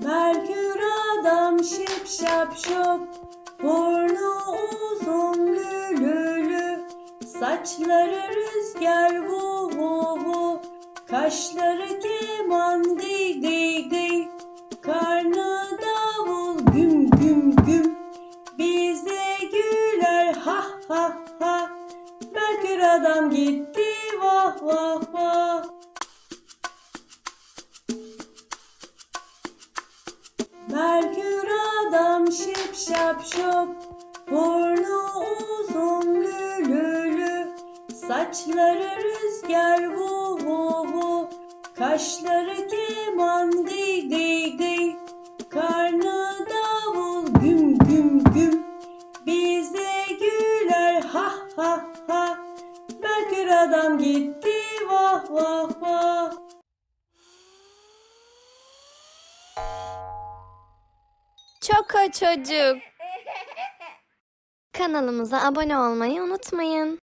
Merkür adam şip şap şop Burnu uzun lülülü. Saçları rüzgar vu vu vu Kaşları keman gıy gıy gıy Karnı davul güm güm güm Bize güler ha ha ha. Merkür adam gitti vah vah vah Merkür adam şip şap şop Burnu uzun lülülü. Saçları rüzgar vu vu vu Kaşları keman gıy gıy gıy Karnı davul güm güm güm Bize güler ha ha ha. Merkür adam gitti vah vah vah Çoko çocuk. Kanalımıza abone olmayı unutmayın.